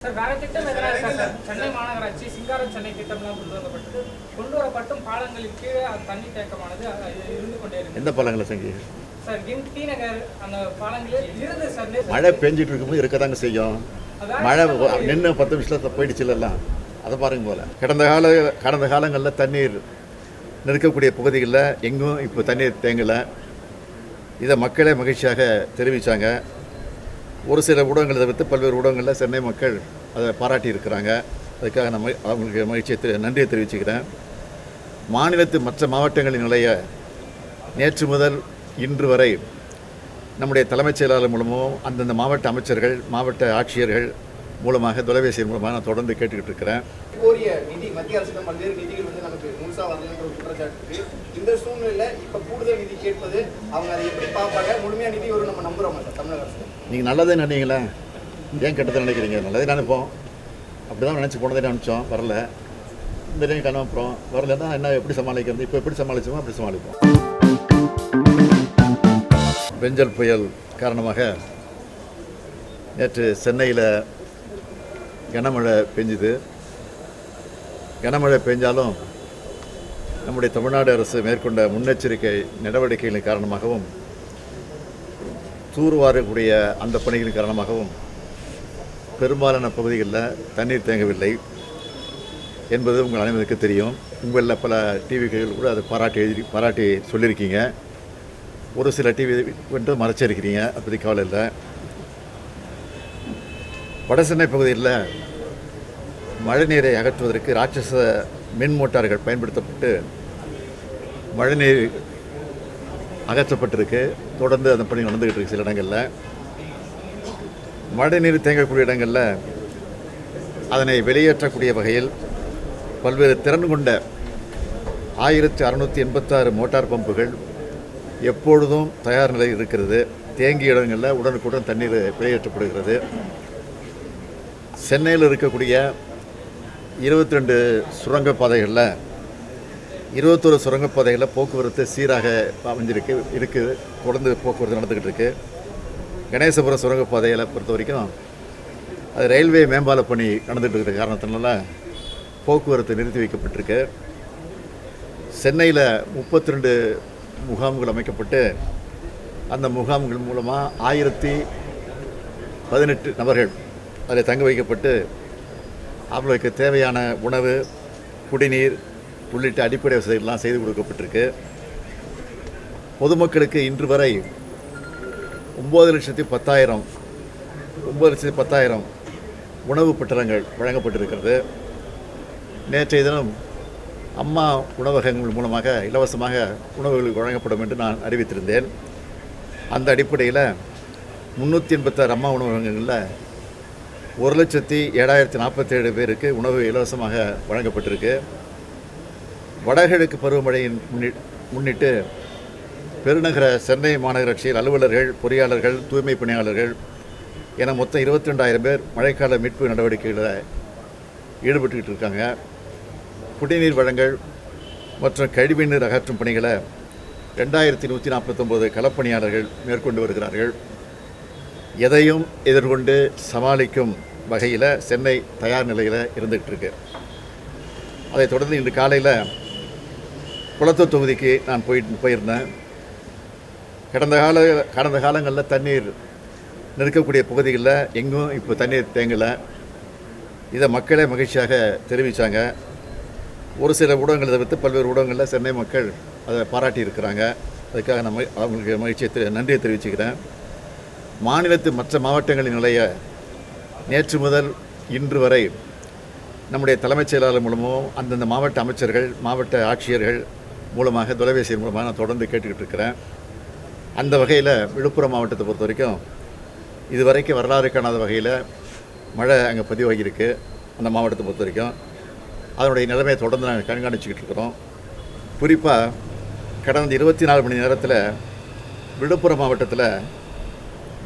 Sir வேற திட்டம் எதனா இருக்கா சார்? சென்னை மாநகராட்சி சிங்காரம் சென்னை திட்டம்லாம் கொண்டு வரப்பட்டது. கொண்டு வரப்பட்டும் பாலங்களின் கீழே அந்த தண்ணி தேக்கமானது அஹ், இருந்து கொண்டே இருக்கு எந்த சார் நகர் அந்த பாலங்களே இருந்து சார் நேத்து- மழை பெஞ்சிட்டு இருக்கும்போது இருக்கதாங்க செய்யும். அதான் மழை நின்று பத்து நிமிஷத்தில் போயிடுச்சு அதை பாருங்க போல. கடந்த கால கடந்த காலங்களில் தண்ணீர் நிற்கக்கூடிய பகுதிகளில் எங்கும் இப்போ தண்ணீர் தேங்கலை. இதை மக்களே மகிழ்ச்சியாக தெரிவித்தாங்க ஒரு சில ஊடகங்களை தவிர்த்து பல்வேறு ஊடகங்களில் சென்னை மக்கள் அதை பாராட்டி இருக்கிறாங்க அதுக்காக நம்ம அவங்களுக்கு மகிழ்ச்சியை தெரி நன்றியை தெரிவிச்சுக்கிறேன். மாநிலத்து மற்ற மாவட்டங்களின் நிலையை நேற்று முதல் இன்று வரை நம்முடைய தலைமைச் செயலாளர் மூலமும் அந்தந்த மாவட்ட அமைச்சர்கள் மாவட்ட ஆட்சியர்கள் மூலமாக தொலைபேசி மூலமாக நான் தொடர்ந்து கேட்டுக்கிட்டு இருக்கிறேன். நமக்கு முழுசா வரலன்ற ஒரு குற்றச்சாட்டு இருக்கு. இந்த சூழ்நிலையில இப்ப கூடுதல் நிதி கேட்பது அவங்க அதை எப்படி பார்ப்பாங்க? முழுமையா நிதி ஒரு நம்ம நம்புறோம் தமிழக அரசு? நீங்க நல்லதே நினைங்களா ஏன் கெட்டதை நினைக்கிறீங்க? நல்லதே நினைப்போம். அப்படி தான் நினச்சி போனதே நினச்சோம். வரல. இந்த டைம் கண்ணப்புறோம் வரலன்னா என்ன எப்படி சமாளிக்கிறது? இப்போ எப்படி சமாளிச்சோமோ அப்படி சமாளிப்போம். பெஞ்சல் புயல் காரணமாக நேற்று சென்னையில் கனமழை பெஞ்சுது. கனமழை பெஞ்சாலும் நம்முடைய தமிழ்நாடு அரசு மேற்கொண்ட முன்னெச்சரிக்கை நடவடிக்கைகளின் காரணமாகவும் தூர்வாரக்கூடிய அந்த பணிகளின் காரணமாகவும் பெரும்பாலான பகுதிகளில் தண்ணீர் தேங்கவில்லை என்பது உங்கள் அனைவருக்கு தெரியும். உங்களில் பல டிவிகள் கூட அதை பாராட்டி எழுதி பாராட்டி சொல்லியிருக்கீங்க. ஒரு சில டிவி வந்து மறைச்சிருக்கிறீங்க. அப்படி கவலை இல்லை. வடசென்னை பகுதியில் மழைநீரை அகற்றுவதற்கு ராட்சச மின் மோட்டார்கள் பயன்படுத்தப்பட்டு மழைநீர் அகற்றப்பட்டிருக்கு. தொடர்ந்து அந்த பணி நடந்துகிட்டு இருக்கு சில இடங்களில். மழைநீர் தேங்கக்கூடிய இடங்களில் அதனை வெளியேற்றக்கூடிய வகையில் பல்வேறு திறன் கொண்ட ஆயிரத்தி அறுநூற்றி எண்பத்தாறு மோட்டார் பம்புகள் எப்பொழுதும் தயார் நிலையில் இருக்கிறது. தேங்கிய இடங்களில் உடனுக்குடன் தண்ணீர் வெளியேற்றப்படுகிறது. சென்னையில் இருக்கக்கூடிய இருபத்தி ரெண்டு சுரங்கப்பாதைகளில் இருபத்தொரு சுரங்கப்பாதைகளில் போக்குவரத்து சீராக அமைஞ்சிருக்கு இருக்குது தொடர்ந்து போக்குவரத்து நடந்துக்கிட்டு இருக்குது கணேசபுரம் சுரங்கப்பாதையில் பொறுத்த வரைக்கும் அது ரயில்வே மேம்பால பணி நடந்துகிட்டு இருக்கிற காரணத்தினால போக்குவரத்து நிறுத்தி வைக்கப்பட்டிருக்கு. சென்னையில் முப்பத்தி ரெண்டு முகாம்கள் அமைக்கப்பட்டு அந்த முகாம்கள் மூலமாக ஆயிரத்தி பதினெட்டு நபர்கள் அதில் தங்க வைக்கப்பட்டு அவர்களுக்கு தேவையான உணவு குடிநீர் உள்ளிட்ட அடிப்படை வசதிகள்லாம் செய்து கொடுக்கப்பட்டிருக்கு. பொதுமக்களுக்கு இன்று வரை ஒம்பது லட்சத்தி பத்தாயிரம் ஒம்பது லட்சத்தி பத்தாயிரம் உணவு பட்டணங்கள் வழங்கப்பட்டிருக்கிறது. நேற்றைய தினம் அம்மா உணவகங்கள் மூலமாக இலவசமாக உணவுகள் வழங்கப்படும் என்று நான் அறிவித்திருந்தேன். அந்த அடிப்படையில் முந்நூற்றி எண்பத்தாறு அம்மா உணவகங்களில் ஒரு லட்சத்தி ஏழாயிரத்தி நாற்பத்தேழு பேருக்கு உணவு இலவசமாக வழங்கப்பட்டிருக்கு. வடகிழக்கு பருவமழையின் முன்னிட்டு பெருநகர சென்னை மாநகராட்சியில் அலுவலர்கள் பொறியாளர்கள் தூய்மை பணியாளர்கள் என மொத்தம் இருபத்தி ரெண்டாயிரம் பேர் மழைக்கால மீட்பு நடவடிக்கைகளில் ஈடுபட்டுக்கிட்டு இருக்காங்க. குடிநீர் வழங்கல் மற்றும் கழிவுநீர் அகற்றும் பணிகளை ரெண்டாயிரத்தி நூற்றி நாற்பத்தொம்போது களப்பணியாளர்கள் மேற்கொண்டு வருகிறார்கள். எதையும் எதிர்கொண்டு சமாளிக்கும் வகையில் சென்னை தயார் நிலையில் இருந்துகிட்டு இருக்கு. அதைத் தொடர்ந்து இன்று காலையில் குளத்தூர் தொகுதிக்கு நான் போயிட்டு போயிருந்தேன். கடந்த கால கடந்த காலங்களில் தண்ணீர் நிற்கக்கூடிய பகுதிகளில் எங்கும் இப்போ தண்ணீர் தேங்கலை. இதை மக்களே மகிழ்ச்சியாக தெரிவித்தாங்க ஒரு சில ஊடகங்களை தவிர்த்து பல்வேறு ஊடகங்களில் சென்னை மக்கள் அதை பாராட்டி இருக்கிறாங்க. அதுக்காக நம்ம அவங்களுக்கு மகிழ்ச்சியை தெ- நன்றியை தெரிவிச்சுக்கிறேன். மாநிலத்து மற்ற மாவட்டங்களின் நிலைய நேற்று முதல் இன்று வரை நம்முடைய தலைமைச் செயலாளர் மூலமும் அந்தந்த மாவட்ட அமைச்சர்கள் மாவட்ட ஆட்சியர்கள் மூலமாக தொலைபேசி மூலமாக நான் தொடர்ந்து கேட்டுக்கிட்டு இருக்கிறேன். அந்த வகையில் விழுப்புரம் மாவட்டத்தை பொறுத்த வரைக்கும் இது வரைக்கும் வரலாறு காணாத வகையில் மழை அங்கே பதிவாகியிருக்கு. அந்த மாவட்டத்தை பொறுத்த வரைக்கும். அதனுடைய நிலைமையை தொடர்ந்து நாங்கள் கண்காணிச்சுக்கிட்டு இருக்கிறோம். குறிப்பாக கடந்த இருபத்தி நாலு மணி நேரத்தில் விழுப்புரம் மாவட்டத்தில்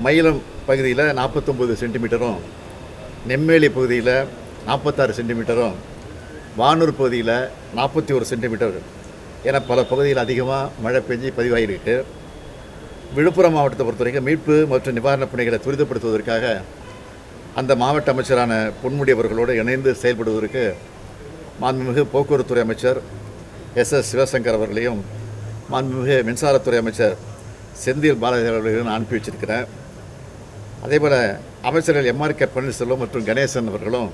மயிலம் பகுதியில் நாற்பத்தொம்பது சென்டிமீட்டரும் நெம்மேலி பகுதியில் நாற்பத்தாறு சென்டிமீட்டரும் வானூர் பகுதியில் நாற்பத்தி ஒரு சென்டிமீட்டர் என பல பகுதியில் அதிகமாக மழை பெஞ்சு பதிவாகியிருக்கு விழுப்புரம் மாவட்டத்தை பொறுத்த வரைக்கும் மீட்பு மற்றும் நிவாரணப் பணிகளை துரிதப்படுத்துவதற்காக அந்த மாவட்ட அமைச்சரான பொன்முடி அவர்களோடு இணைந்து செயல்படுவதற்கு மாண்புமிகு போக்குவரத்துறை அமைச்சர் எஸ் எஸ் சிவசங்கர் அவர்களையும் மாண்புமிகு மின்சாரத்துறை அமைச்சர் செந்தில் பாலாஜி அவர்களையும் நான் அனுப்பி வச்சிருக்கிறேன். அதேபோல் அமைச்சர்கள் எம்ஆர் கே பன்னீர்செல்வம் மற்றும் கணேசன் அவர்களும்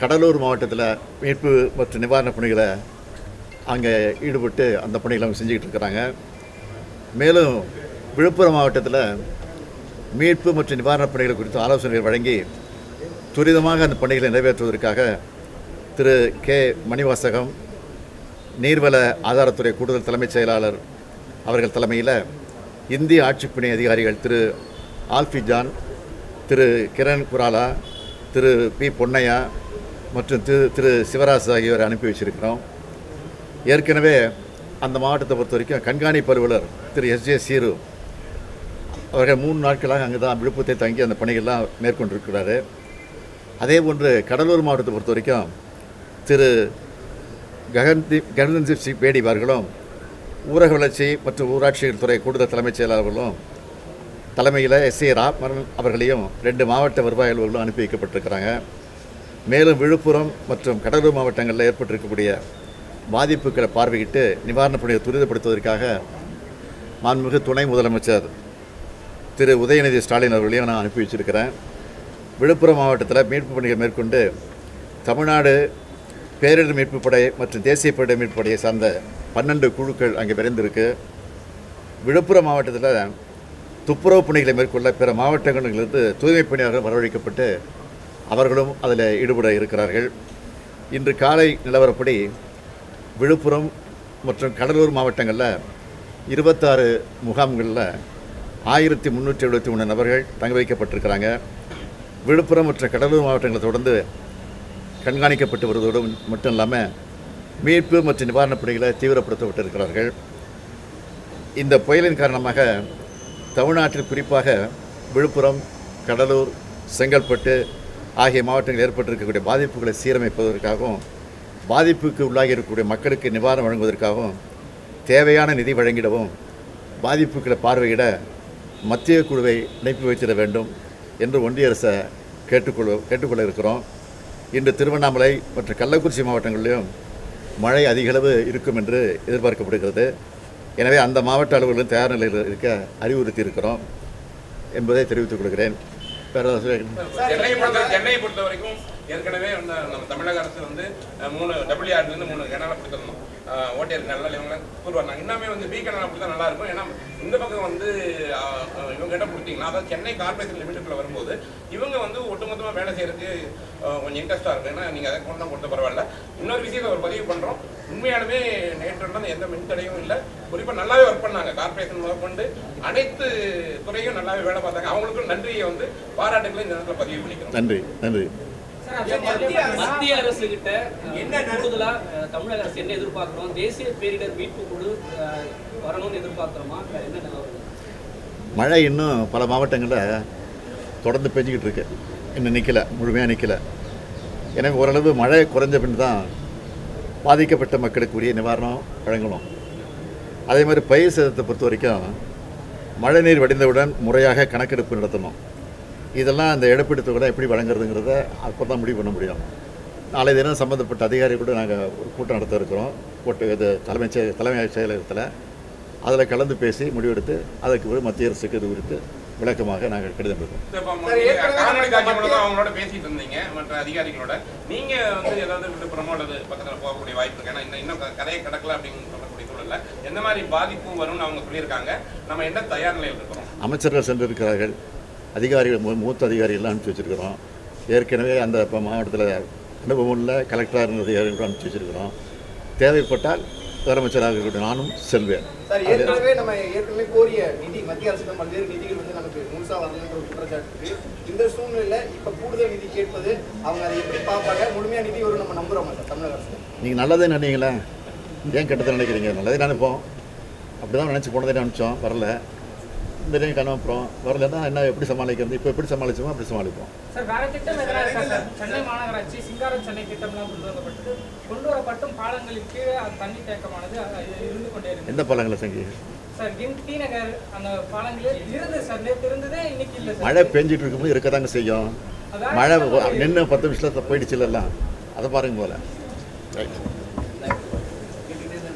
கடலூர் மாவட்டத்தில் மீட்பு மற்றும் நிவாரணப் பணிகளை அங்கே ஈடுபட்டு அந்த பணிகளை அவங்க செஞ்சுக்கிட்டு இருக்கிறாங்க. மேலும் விழுப்புரம் மாவட்டத்தில் மீட்பு மற்றும் நிவாரணப் பணிகள் குறித்து ஆலோசனைகள் வழங்கி துரிதமாக அந்த பணிகளை நிறைவேற்றுவதற்காக திரு கே. மணிவாசகம் நீர்வள ஆதாரத்துறை கூடுதல் தலைமைச் செயலாளர் அவர்கள் தலைமையில் இந்திய ஆட்சிப்பணி அதிகாரிகள் திரு ஆல்ஃபி ஜான் திரு கிரண் குராலா திரு பி. பொன்னையா மற்றும் திரு திரு சிவராஜ் ஆகியோரை அனுப்பி வச்சிருக்கிறோம். ஏற்கனவே அந்த மாவட்டத்தை பொறுத்த வரைக்கும் கண்காணிப்பு அலுவலர் திரு எஸ்ஜே சீரு அவர்கள் மூணு நாட்களாக அங்கே தான் விழுப்புரத்தை தங்கி அந்த பணிகள்லாம் மேற்கொண்டிருக்கிறாரு. அதே போன்று கடலூர் மாவட்டத்தை பொறுத்த வரைக்கும் திரு ககன்தீப் ககன்தீப் சிங் பேடி அவர்களும் ஊரக வளர்ச்சி மற்றும் ஊராட்சிகள் துறை கூடுதல் தலைமைச் செயலாளர்களும் தலைமையில் எஸ் ஏ ராமன் அவர்களையும் ரெண்டு மாவட்ட வருவாய் அலுவலர்களும் அனுப்பி வைக்கப்பட்டிருக்கிறாங்க. மேலும் விழுப்புரம் மற்றும் கடலூர் மாவட்டங்களில் ஏற்பட்டிருக்கக்கூடிய பாதிப்புகளை பார்வையிட்டு நிவாரணப் பணியை துரிதப்படுத்துவதற்காக மாண்புமிகு துணை முதலமைச்சர் திரு உதயநிதி ஸ்டாலின் அவர்களையும் நான் அனுப்பி வச்சிருக்கிறேன். விழுப்புரம் மாவட்டத்தில் மீட்பு பணிகள் மேற்கொண்டு தமிழ்நாடு பேரிடர் மீட்பு படை மற்றும் தேசிய பேரிடர் மீட்பு படையை சார்ந்த பன்னெண்டு குழுக்கள் அங்கே விரைந்திருக்கு. விழுப்புரம் மாவட்டத்தில் துப்புரவு பணிகளை மேற்கொள்ள பிற மாவட்டங்களிலிருந்து தூய்மைப் பணியாளர்கள் வரவழைக்கப்பட்டு அவர்களும் அதில் ஈடுபட இருக்கிறார்கள். இன்று காலை நிலவரப்படி விழுப்புரம் மற்றும் கடலூர் மாவட்டங்களில் இருபத்தாறு முகாம்களில் ஆயிரத்தி முந்நூற்றி எழுபத்தி மூணு நபர்கள் தங்க வைக்கப்பட்டிருக்கிறாங்க. விழுப்புரம் மற்றும் கடலூர் மாவட்டங்களை தொடர்ந்து கண்காணிக்கப்பட்டு வருவதோடு மட்டும் இல்லாமல் மீட்பு மற்றும் நிவாரணப் பணிகளை தீவிரப்படுத்தப்பட்டிருக்கிறார்கள். இந்த புயலின் காரணமாக தமிழ்நாட்டில் குறிப்பாக விழுப்புரம் கடலூர் செங்கல்பட்டு ஆகிய மாவட்டங்களில் ஏற்பட்டிருக்கக்கூடிய பாதிப்புகளை சீரமைப்பதற்காகவும் பாதிப்புக்கு உள்ளாகி இருக்கக்கூடிய மக்களுக்கு நிவாரணம் வழங்குவதற்காகவும் தேவையான நிதி வழங்கிடவும் பாதிப்புகளை பார்வையிட மத்திய குழுவை அனுப்பி வைத்திட வேண்டும் என்று ஒன்றிய அரசை கேட்டுக்கொள்ள கேட்டுக்கொள்ள இருக்கிறோம். இன்று திருவண்ணாமலை மற்றும் கள்ளக்குறிச்சி மாவட்டங்களிலும் மழை அதிகளவு இருக்கும் என்று எதிர்பார்க்கப்படுகிறது. எனவே அந்த மாவட்ட அலுவலர்களும் தயார் நிலையில் இருக்க அறிவுறுத்தி இருக்கிறோம் என்பதை தெரிவித்துக் கொள்கிறேன். பேராசிரியர் சென்னையை பொறுத்த சென்னையை பொறுத்த வரைக்கும் ஏற்கனவே வந்து நம்ம தமிழக அரசு வந்து மூணு டபிள்யூ ஆர்லேருந்து மூணு கனலை கொடுத்துருந்தோம். ஓட்டையர் கனல் இவங்க கூறுவாங்க. இன்னுமே வந்து பி கனல் கொடுத்தா நல்லா இருக்கும். ஏன்னா இந்த பக்கம் வந்து அஹ், அஹ், இவங்க கிட்ட கொடுத்தீங்கன்னா அதாவது சென்னை கார்பரேஷன் லிமிட்டுக்குள்ள வரும்போது இவங்க வந்து ஒட்டுமொத்தமாக வேலை செய்யறதுக்கு கொஞ்சம் இன்ட்ரெஸ்ட்டாக இருக்கும் ஏன்னா நீங்கள் அதை கொண்டு கொடுத்த பரவாயில்ல. இன்னொரு விஷயத்தை ஒரு பதிவு பண்ணுறோம் உண்மையாலுமே நேற்று வந்து எந்த மின்தடையும் இல்லை. குறிப்பாக நல்லாவே ஒர்க் பண்ணாங்க. கார்பரேஷன் முதற்கொண்டு அனைத்து துறையும் நல்லாவே வேலை பார்த்தாங்க. அவங்களுக்கும் நன்றியை வந்து பாராட்டுகளை இந்த நேரத்தில் பதிவு பண்ணிக்கிறோம். நன்றி. நன்றி. மத்திய அரசு. கிட்ட என்ன கூடுதலா தமிழக அரசு என்ன எதிர்பார்க்கிறோம்? தேசிய பேரிடர் மீட்பு குழு வரணும்னு எதிர்பார்க்கிறோமா? என்ன நிலவரம்? மழை இன்னும் பல மாவட்டங்களில் தொடர்ந்து பெஞ்சிக்கிட்டு இருக்கு. இன்னும் நிற்கல முழுமையாக நிற்கலை எனவே ஓரளவு மழை குறைஞ்ச பின் தான் பாதிக்கப்பட்ட மக்களுக்கு உரிய நிவாரணம் வழங்கணும். அதே மாதிரி பயிர் சேதத்தை பொறுத்த வரைக்கும் மழைநீர் வடிந்தவுடன் முறையாக கணக்கெடுப்பு நடத்தணும். இதெல்லாம் அந்த இழப்பீடு தொகை எப்படி வழங்குறதுங்கிறத அப்போ தான் முடிவு பண்ண முடியும். நாளை தினம் சம்மந்தப்பட்ட அதிகாரி கூட நாங்கள் ஒரு கூட்டம் நடத்த இருக்கிறோம். கூட்ட இது தலைமைச் செயல் தலைமை செயலகத்தில். அதில் கலந்து பேசி முடிவெடுத்து அதற்கு பிறகு மத்திய அரசுக்கு இது குறித்து விளக்கமாக நாங்கள் கடிதம் அவங்களோட பேசிட்டு இருந்தீங்க மற்ற அதிகாரிகளோட. நீங்க வந்து ஏதாவது விழுப்புரமோ அல்லது பக்கத்துல போகக்கூடிய வாய்ப்பு இருக்கு. ஏன்னா இன்னும் கரையை கடக்கல அப்படின்னு சொல்லக்கூடிய சூழல்ல எந்த மாதிரி பாதிப்பு வரும்னு அவங்க சொல்லியிருக்காங்க. நம்ம என்ன தயார் நிலையில் இருக்கிறோம் அமைச்சர்கள் சென்றிருக்கிறார்கள். அதிகாரிகள் மூ- மூத்த அதிகாரிகள்லாம் அனுப்பிச்சி வச்சுருக்கிறோம். ஏற்கனவே அந்த இப்போ மாவட்டத்தில் அனுபவம் உள்ள கலெக்டராக இருந்த அதிகாரிகளும் அனுப்பிச்சி வச்சுருக்கிறோம். தேவைப்பட்டால் முதலமைச்சராக இருக்கக்கூடிய நானும் செல்வேன். சார் ஏற்கனவே நம்ம ஏற்கனவே கோரிய நிதி மத்திய அரசிடம் பல்வேறு நிதிகள் வந்து நமக்கு முழுசா வரலன்ற ஒரு குற்றச்சாட்டு இந்த சூழ்நிலையில இப்ப கூடுதல் நிதி கேட்பது அவங்க அதை எப்படி பார்ப்பாங்க? முழுமையா நிதி வரும் நம்ம நம்புறோமா சார் தமிழக அரசு? நீங்கள் நல்லதே நினைங்களே ஏன் கெட்டதை நினைக்கிறீங்க? நல்லதே நினைப்போம். அப்படி தான் நினச்சி போனதே நினச்சோம். வரல. இந்த டைம் கணப்புறோம் வரலன்னா என்ன எப்படி சமாளிக்கிறது? இப்போ எப்படி சமாளிச்சோமோ அப்படி சமாளிப்போம். சார் வேற திட்டம் எதனா இருக்கா சார்? சென்னை மாநகராட்சி சிங்காரம் சென்னை திட்டம்லாம் கொண்டு வரப்பட்டது. கொண்டு வரப்பட்டும் பாலங்களின் கீழே அந்த தண்ணி தேக்கமானது இருந்து கொண்டே இருக்கு. எந்த பழங்களை செஞ்சு சார் கிம் டி நகர் அந்த பாலங்களே இருந்து சார். நேற்று இருந்ததே இன்னைக்கு இல்லை மழை பெஞ்சிட்டு இருக்கும்போது இருக்க தாங்க செய்யும் மழை நின்று பத்து நிமிஷத்தில் போயிடுச்சு எல்லாம் அதை பாருங்க போல. ரைட்